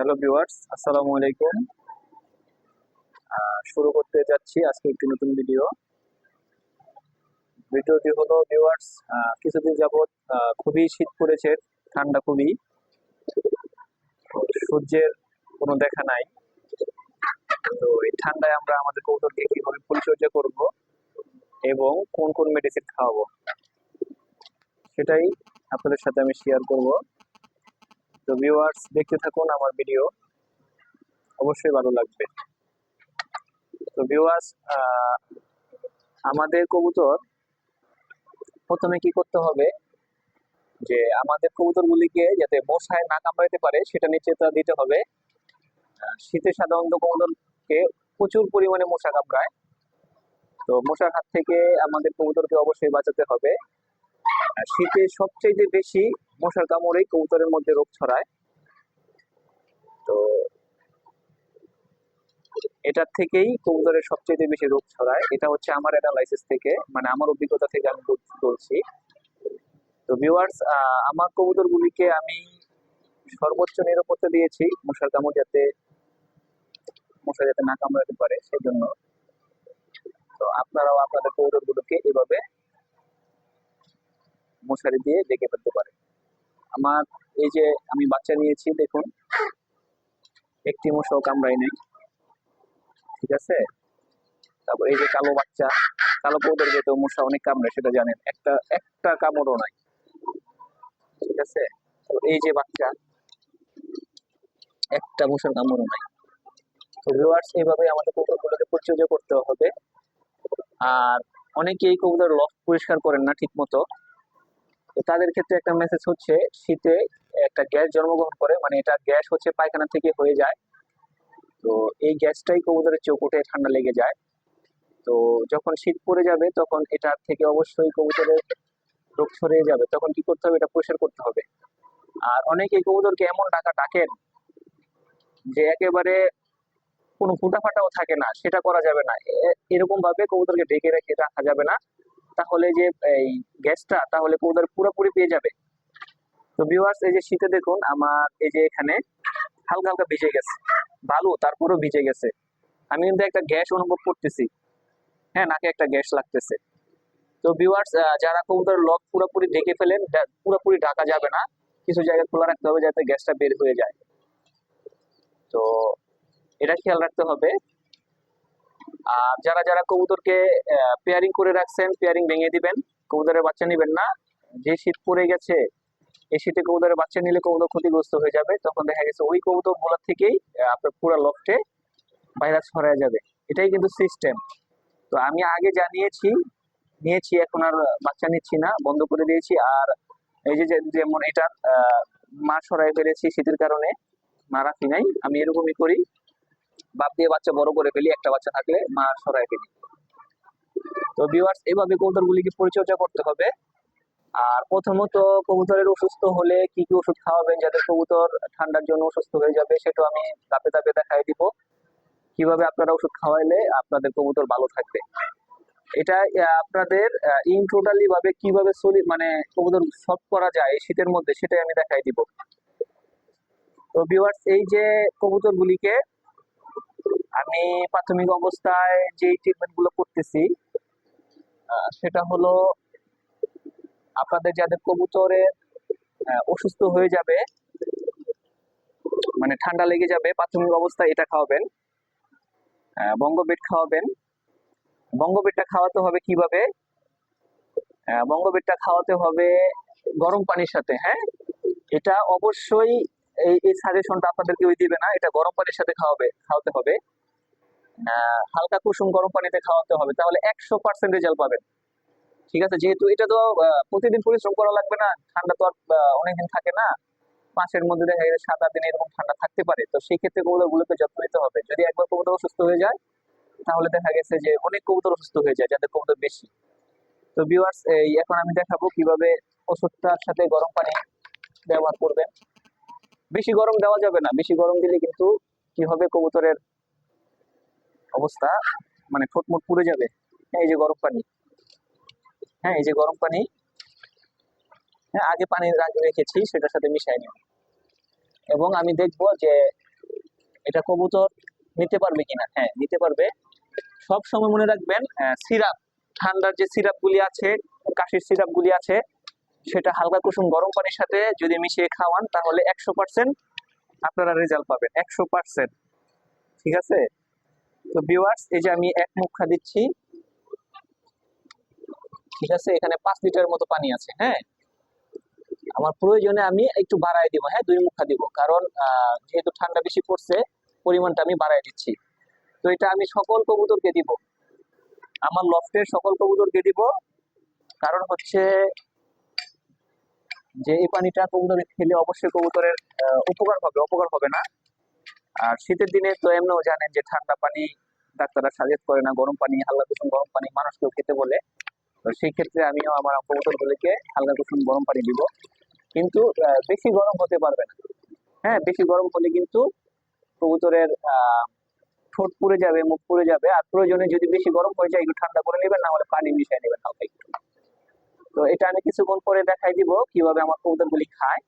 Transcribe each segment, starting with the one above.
Hello viewers আসসালামু আলাইকুম শুরু করতে যাচ্ছি আজকে একটি নতুন ভিডিও ভিডিওটি হলো ভিউয়ার্স কিছুদিন যাবৎ খুবই শীত পড়েছে, ঠান্ডা খুবই। সূর্যের কোনো দেখা নাই। তো এই ঠান্ডায় আমরা আমাদের কৌতুককে কীভাবে পরিচর্যা করব এবং কোন কোন মেডিসিন খাওয়াবো, সেটাই আপনাদের সাথে আমি শেয়ার করব। তো ভিউয়ার্স দেখতে থাকুন আমার ভিডিও অবশ্যই ভালো লাগবে। তো ভিউয়ার্স আমাদের কবুতর প্রথমে কি করতে হবে যে, আমাদের কবুতরগুলিকে যাতে মশায় না কামড়াইতে পারে, সেটা নিশ্চয়তা দিতে হবে। শীতে সাধারণত কবুতরকে প্রচুর পরিমাণে মশা কামড়ায়। তো মশার হাত থেকে আমাদের কবুতরকে অবশ্যই বাঁচাতে হবে। শীতে সবচেয়ে বেশি মশার কামড়েই কবুতরের মধ্যে রোগ ছড়ায়। তো এটার থেকেই কবুতরের সবচেয়ে বেশি রোগ ছড়ায়। এটা হচ্ছে আমার অ্যানালাইসিস থেকে মানে আমার অভিজ্ঞতা থেকে আমি বল- বলছি। তো ভিউয়ার্স আমার কবুতরগুলিকে আমি সর্বোচ্চ নিরাপত্তা দিয়েছি মশার কামড় যাতে, মশা যাতে না কামড়াতে পারে সেই জন্য তো আপনারাও আপনাদের কবুতরগুলোকে এভাবে মশারি দিয়ে ডেকে ফেলতে পারেন। আমার এই যে আমি বাচ্চা নিয়েছি, দেখুন। একটি মশাও কামড়াই নেই। ঠিক আছে? তারপর এই যে কালো বাচ্চা, কালো কৌদের তো মশা অনেক কামড়ে, সেটা জানেন। একটা একটা কামড়ও নাই। ঠিক আছে? এই যে বাচ্চা, একটা মশার কামড়ও নাই। এইভাবে আমাদের কবুতরগুলোকে পরিচর্যা করতে হবে। আর অনেকেই কবুতর লফট পরিষ্কার করেন না ঠিক মতো তো তাদের ক্ষেত্রে একটা মেসেজ হচ্ছে, শীতে একটা গ্যাস জন্মগ্রহণ করে মানে এটা গ্যাস হচ্ছে পায়খানা থেকে হয়ে যায়। তো এই গ্যাসটাই কবুতরের চোখে ঠান্ডা লেগে যায়। তো যখন শীত পড়ে যাবে, তখন এটা থেকে অবশ্যই কবুতরের রোগ ছড়িয়ে যাবে। তখন কি করতে হবে? এটা পরিষ্কার করতে হবে। আর অনেকে কবুতরকে এমন ডাকা ডাকেন যে একেবারে কোনো ফুটা ফাটাও থাকে না, সেটা করা যাবে না। এরকম ভাবে কবুতরকে ঢেকে রেখে রাখা যাবে না। তাহলে যে, এই গ্যাসটা, তাহলে কবুতর পুরোপুরি পেয়ে যাবে। তো ভিউয়ার্স এই যে শীতে দেখুন, আমার এই যে এখানে হালকা হালকা ভিজে গেছে। বালু তারপরেও ভিজে গেছে। আমি কিন্তু একটা গ্যাস অনুভব করতেছি। হ্যাঁ নাকে একটা গ্যাস লাগতেছে। তো ভিউয়ার্স যারা কবুতর লক পুরোপুরি ঢেকে ফেলেন পুরোপুরি ঢাকা যাবে না। কিছু জায়গা খোলা রাখতে হবে যাতে গ্যাসটা বের হয়ে যায়। তো এটা খেয়াল রাখতে হবে। আর যারা যারা কবুতরকে পেয়ারিং করে রাখছেন পেয়ারিং ভেঙে দিবেন, কবুতরের বাচ্চা নেবেন না। যে শীত পড়ে গেছে, এই শীতে কবুতরের বাচ্চা নিলে কবুতর ক্ষতিগ্রস্ত হয়ে যাবে। তখন দেখা গেছে ওই কবুতরগুলা থেকেই আপনার পুরো লফটে ভাইরাস ছড়ায় যাবে। এটাই কিন্তু সিস্টেম তো আমি আগে জানিয়েছি, নিয়েছি এখন আর বাচ্চা নিচ্ছি না, বন্ধ করে দিয়েছি। আর এই যে- যেমন এটা মা সরাই ফেলেছি শীতের কারণে, মা রাখি নাই। আমি এরকমই করি। বাপ দিয়ে বাচ্চা বড় করে ফেলি, একটা বাচ্চা থাকলে মা সরাই ফেলি। তো ভিউয়ার্স এভাবে কবুতরগুলিকে পরিচর্যা করতে হবে। আর প্রথমত কবুতরের অসুস্থ হলে কি কি ওষুধ খাওয়াবেন যাতে কবুতর ঠান্ডার জন্য অসুস্থ হয়ে যাবে, সেটা আমি ধাপে ধাপে দেখাই দিব। কীভাবে আপনারা ওষুধ খাওয়াইলে আপনাদের কবুতর ভালো থাকবে। এটা আপনাদের ইন টোটালি ভাবে কীভাবে সলি মানে কবুতর সফট করা যায় শীতের মধ্যে, সেটাই আমি দেখাই দিব। তো ভিউয়ার্স এই যে কবুতরগুলিকে আমি প্রাথমিক অবস্থায় যে ট্রিটমেন্টগুলো করতেছি সেটা হলো আপনাদের যাদের কবুতরের আহ, অসুস্থ হয়ে যাবে মানে ঠান্ডা লেগে যাবে প্রাথমিক অবস্থায় এটা খাওয়াবেন বঙ্গবেট খাওয়াবেন। বঙ্গবেটটা খাওয়াতে হবে কীভাবে? বঙ্গবেটটা খাওয়াতে হবে গরম পানির সাথে হ্যাঁ? এটা অবশ্যই এই এই সাজেশনটা আপনাদেরকে ওই দিবে না, এটা গরম পানির সাথে খাওয়াবে, খাওয়াতে হবে। হালকা কুসুম গরম পানিতে খাওয়াতে হবে, তাহলে একশো পার্সেন্ট রেজাল্ট পাবেন। ঠিক আছে? যেহেতু এটা তো প্রতিদিন পরিশ্রম করা লাগবে না, ঠান্ডা তো আর অনেকদিন থাকে না। মাসের মধ্যে দেখা গেছে সাত আট দিন এরকম ঠান্ডা থাকতে পারে। তো সেই ক্ষেত্রে কবুতরগুলোকে যত্ন নিতে হবে। যদি একবার কবুতর অসুস্থ হয়ে যায়, তাহলে দেখা গেছে যে অনেক কবুতর অসুস্থ হয়ে যায়, যাদের কবুতর বেশি। তো ভিউয়ার্স এই, এখন আমি দেখাবো কীভাবে ওষুধটার সাথে গরম পানি ব্যবহার করবেন। বেশি গরম দেওয়া যাবে না। বেশি গরম দিলে কিন্তু কি হবে কবুতরের অবস্থা মানে ঠোঁটমোট পুড়ে যাবে? হ্যাঁ, এই যে গরম পানি। হ্যাঁ এই যে গরম পানি। হ্যাঁ আগে পানি রাখ- রেখেছি সেটার সাথে মিশাই নিব এবং আমি দেখব যে এটা কবুতর নিতে পারবে কিনা। হ্যাঁ নিতে পারবে। সব সময় মনে রাখবেন সিরাপ ঠান্ডার যে সিরাপ গুলি আছে কাশির সিরাপ গুলি আছে সেটা হালকা কুসুম গরম পানির সাথে যদি মিশিয়ে খাওয়ান, তাহলে একশো পার্সেন্ট আপনারা রেজাল্ট পাবেন। একশো পার্সেন্ট ঠিক আছে? তো ভিউয়ার্স এই যে আমি এক মুখা দিচ্ছি। ঠিক আছে? এখানে পাঁচ লিটার মতো পানি আছে হ্যাঁ? আমার প্রয়োজনে আমি একটু বাড়াই দিব হ্যাঁ? দুই মুখা দিব। কারণ যেহেতু ঠান্ডা বেশি পড়ছে, পরিমাণটা আমি বাড়াই দিচ্ছি। তো এটা আমি সকল কবুতরকে দিব। আমার লফটের সকল কবুতরকে দিব। কারণ হচ্ছে যে এই পানিটা কবুতরে খেলে অবশ্যই কবুতরের উপকার হবে, অপকার হবে না। আর শীতের দিনে তো এমনিও জানেন যে ঠান্ডা পানি ডাক্তাররা সাজেস্ট করে না, গরম পানি, হালকা কুসুম গরম পানি মানুষকেও খেতে বলে। তো সেই ক্ষেত্রে আমিও আমার কবুতরগুলিকে হালকা কুসুম গরম পানি দিব। কিন্তু বেশি গরম হতে পারবে না। হ্যাঁ বেশি গরম হলে কিন্তু কবুতরের ঠোঁট পুড়ে যাবে, মুখ পুড়ে যাবে। আর প্রয়োজনে যদি বেশি গরম হয়ে যায়, একটু ঠান্ডা করে নেবেন, না হলে পানি মিশিয়ে নেবেন হালকা একটু। তো এটা আমি কিছুক্ষণ পরে দেখাই দিব কীভাবে আমার কবুতরগুলি খায়।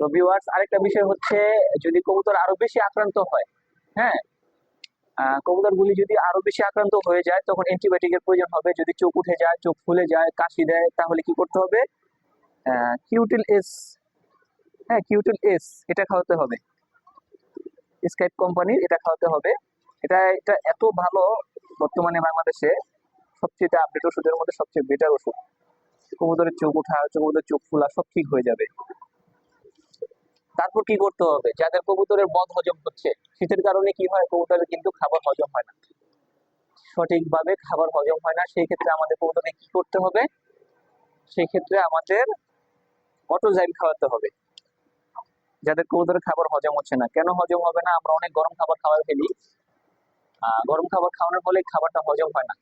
তো ভিউয়ার্স আরেকটা বিষয় হচ্ছে, যদি কবুতর আরও বেশি আক্রান্ত হয় হ্যাঁ কবুতরগুলি যদি আরও বেশি আক্রান্ত হয়ে যায়, তখন অ্যান্টিবায়োটিকের প্রয়োজন হবে। যদি চোখ উঠে যায়, চোখ ফুলে যায়, কাশি দেয়, তাহলে কি করতে হবে? কিউটিল এস হ্যাঁ কিউটিল এস এটা খাওয়াতে হবে। স্কাইপ কোম্পানির এটা খাওয়াতে হবে। এটা এটা এত ভালো বর্তমানে বাংলাদেশে। সবচেয়ে আপডেট ওষুধের মধ্যে সবচেয়ে বেটার ওষুধ। কবুতরের চোখ ওঠা, কবুতরের চোখ ফুলা সব ঠিক হয়ে যাবে। তারপর কি করতে হবে? যাদের কবুতরের বদ হজম হচ্ছে, শীতের কারণে কি হয়? কবুতরের কিন্তু খাবার হজম হয় না। সঠিকভাবে খাবার হজম হয় না, সেই ক্ষেত্রে আমাদের কবুতরকে কি করতে হবে? সেই ক্ষেত্রে আমাদের অটোজাইল খাওয়াতে হবে। যাদের কবুতরের খাবার হজম হচ্ছে না। কেন হজম হবে না? আমরা অনেক গরম খাবার খাওয়ার ফেলি। গরম খাবার খাওয়ানোর ফলে খাবারটা হজম হয় না।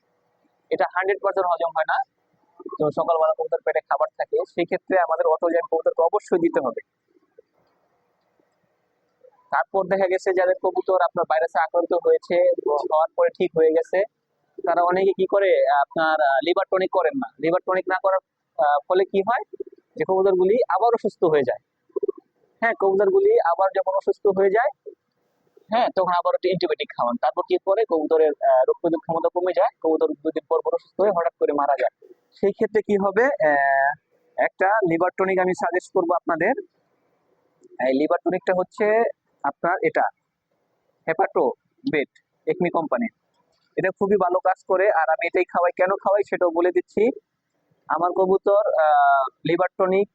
এটা হান্ড্রেড পার্সেন্ট হজম হয় না। তো সকালবেলা কবুতর পেটে খাবার থাকে সেই ক্ষেত্রে আমাদের অটোজাইল কবুতরকে অবশ্যই দিতে হবে। তারপর দেখা গেছে যাদের কবুতর আপনার ভাইরাসে আক্রান্ত হয়েছে হওয়ার পরে ঠিক হয়ে গেছে, তারা অনেকে কি করে, আপনার লিভার টনিক করেন না। লিভার টনিক না করার ফলে কি হয় যে কবুতরগুলি আবার অসুস্থ হয়ে যায়। হ্যাঁ কবুতরগুলি আবার যখন অসুস্থ হয়ে যায় হ্যাঁ তখন আবার অ্যান্টিবায়োটিক খাওয়ান। তারপর কি করে কবুতরের রোগ প্রতিরোধ ক্ষমতা কমে যায়, কবুতর দুদিন পর পর অসুস্থ হয়ে হঠাৎ করে মারা যায়। সেই ক্ষেত্রে কি হবে? একটা লিভার টনিক আমি সাজেস্ট করব আপনাদের। এই লিভার টনিকটা হচ্ছে আপনার এটা হেপাটো বেট একমি কোম্পানির এটা খুবই ভালো কাজ করে, আর আমি এটাই খাওয়াই। কেন খাওয়াই সেটাও বলে দিচ্ছি। আমার কবুতর লিভার টনিক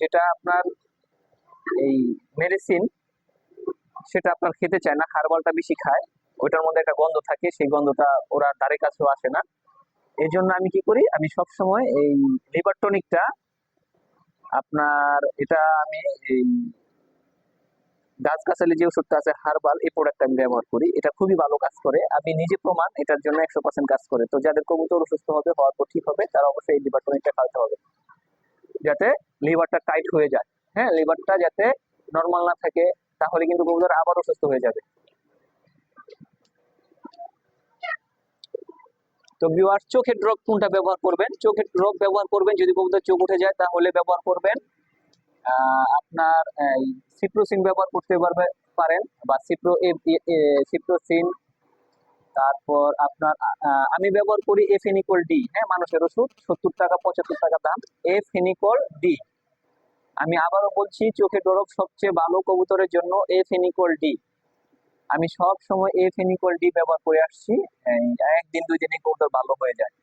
যেটা আপনার এই মেডিসিন সেটা আপনার খেতে চায় না হারবালটা বেশি খায়, ওইটার মধ্যে একটা গন্ধ থাকে, সেই গন্ধটা ওরা ধারে কাছেও আসে না। এই জন্য আমি কি করি, আমি সব সময় এই লিভার টনিকটা আপনার, এটা আমি এই গাছ গাছগাছালি যে ওষুধটা আছে হার্বাল এই প্রোডাক্ট আমি ব্যবহার করি। এটা খুবই ভালো কাজ করে। আমি নিজে প্রমাণ, এটার জন্য একশো পার্সেন্ট কাজ করে। তো যাদের কবুতর অসুস্থ হবে, হওয়ার পর ঠিক হবে, তারা অবশ্যই এই লিভার টনিকটা খাওয়াতে হবে। যাতে লিভারটা টাইট হয়ে যায়। হ্যাঁ লিভারটা যাতে নর্মাল না থাকে তাহলে কিন্তু কবুতর আবার অসুস্থ হয়ে যাবে। তো ভিউয়ার্স চোখের ড্রপ কোনটা ব্যবহার করবেন? চোখের ড্রপ ব্যবহার করবেন, যদি কবুতর চোখ উঠে যায় তাহলে ব্যবহার করবেন আপনার সিপ্রোসিন ব্যবহার করতে পারবে, পারেন, বা সিপ্রো সিপ্রোসিন তারপর আপনার আমি ব্যবহার করি এফেনিকল ডি হ্যাঁ মানুষের ওষুধ, সত্তর টাকা, পঁচাত্তর টাকা দাম এফেনিকল ডি আমি আবারও বলছি, চোখে ডরব সবচেয়ে ভালো কবুতরের জন্য এফেনিকল ডি আমি সব সময় এফেনিকল ডি ব্যবহার করে আসছি। একদিন, দুই দিনে কবুতর ভালো হয়ে যায়।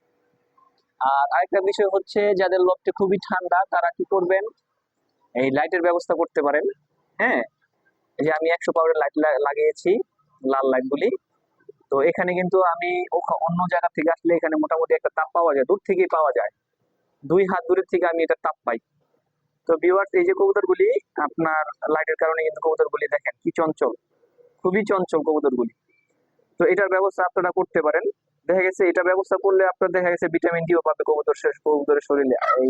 আর আরেকটা বিষয় হচ্ছে, যাদের লবটে খুবই ঠান্ডা, তারা কি করবেন? এই লাইটের ব্যবস্থা করতে পারেন। হ্যাঁ এই যে আমি একশো পাওয়ারের লাইট লাগিয়েছি, লাল লাইটগুলি তো এখানে কিন্তু আমি অন্য জায়গা থেকে আসলে এখানে মোটামুটি একটা তাপ পাওয়া যায়। দূর থেকেই পাওয়া যায়। দুই হাত দূরের থেকে আমি এটা তাপ পাই। তো ভিউয়ার্স এই যে কবুতরগুলি, আপনার লাইটের কারণে কিন্তু কবুতরগুলি দেখেন কি চঞ্চল, খুবই চঞ্চল কবুতরগুলি। তো এটার ব্যবস্থা আপনারা করতে পারেন। দেখা গেছে, এটা ব্যবস্থা করলে আপনার দেখা গেছে ভিটামিন ডিও পাবে কবুতর শেষ, কবুতরের শরীরে। এই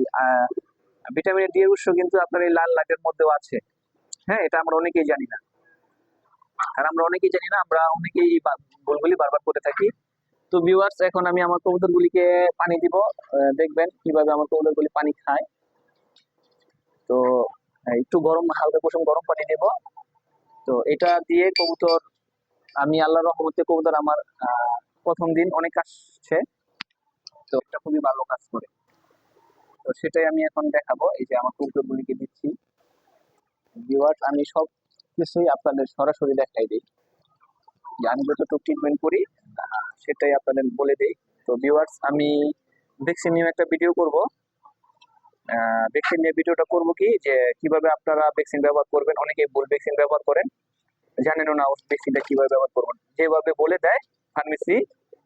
ভিটামিন ডি এর উৎস কিন্তু আপনার এই লাল লাইটের মধ্যেও আছে। হ্যাঁ এটা আমরা অনেকেই জানি না। আর আমরা অনেকেই জানি না, আমরা অনেকেই ভুলগুলি বারবার করে থাকি। তো ভিউয়ার্স এখন আমি আমার কবুতরগুলিকে পানি দিব। দেখবেন কীভাবে আমার কবুতরগুলি পানি খায়। তো একটু গরম, হালকা কুসুম গরম পানি দেব। তো এটা দিয়ে কবুতর, আমি আল্লাহ রহমতে কবুতর আমার প্রথম দিন অনেক আসছে তো এটা খুবই ভালো কাজ করে। তো সেটাই আমি এখন দেখাবো। এই যে আমার কবুতরগুলিকে দিচ্ছি। ভিউয়ার্স আমি সব কিছুই আপনাদের সরাসরি দেখাই দিই। যে আমি যতটুকু ট্রিটমেন্ট করি সেটাই আপনাদের বলে দিই। তো ভিউয়ার্স আমি ভ্যাকসিন নিয়ে একটা ভিডিও করব। ভ্যাকসিন নিয়ে ভিডিওটা করব কি? যে কীভাবে আপনারা ভ্যাকসিন ব্যবহার করবেন? অনেকেই ভুল ভ্যাকসিন ব্যবহার করেন। জানেনও না ভ্যাকসিনটা কীভাবে ব্যবহার করবেন। যেভাবে বলে দেয় ফার্মেসি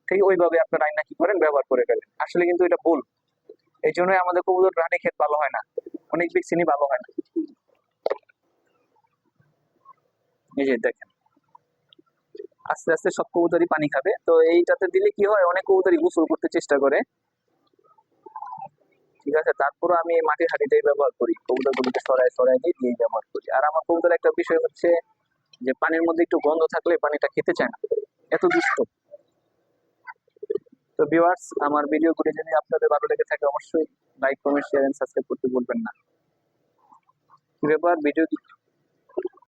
ঠিক ওইভাবে আপনারা আইনা কি করেন, ব্যবহার করে ফেলেন। আসলে কিন্তু এটা ভুল। এই জন্যই আমাদের কবুতর রানী ক্ষেত ভালো হয় না। অনেক ভ্যাকসিনই ভালো হয় না। এই যে দেখেন। আস্তে আস্তে সব কবুতরই পানি খাবে। তো এইটাতে দিলে কি হয়? অনেক কবুতরই গোসল করতে চেষ্টা করে। ঠিক আছে? তারপরে আমি মাটির হাঁড়িটাই ব্যবহার করি। কবুতরগুলিকে সরাই সরাই দিয়ে দিয়ে ব্যবহার করি। আর আমার কবুতর একটা বিষয় হচ্ছে যে, পানির মধ্যে একটু গন্ধ থাকলে পানিটা খেতে চায় না। এত দুষ্ট। তো ভিউয়ার্স আমার ভিডিও ভিডিওগুলি যদি আপনাদের ভালো লেগে থাকে, অবশ্যই like comment share and subscribe করতে ভুলবেন না। কি ব্যাপার ভিডিও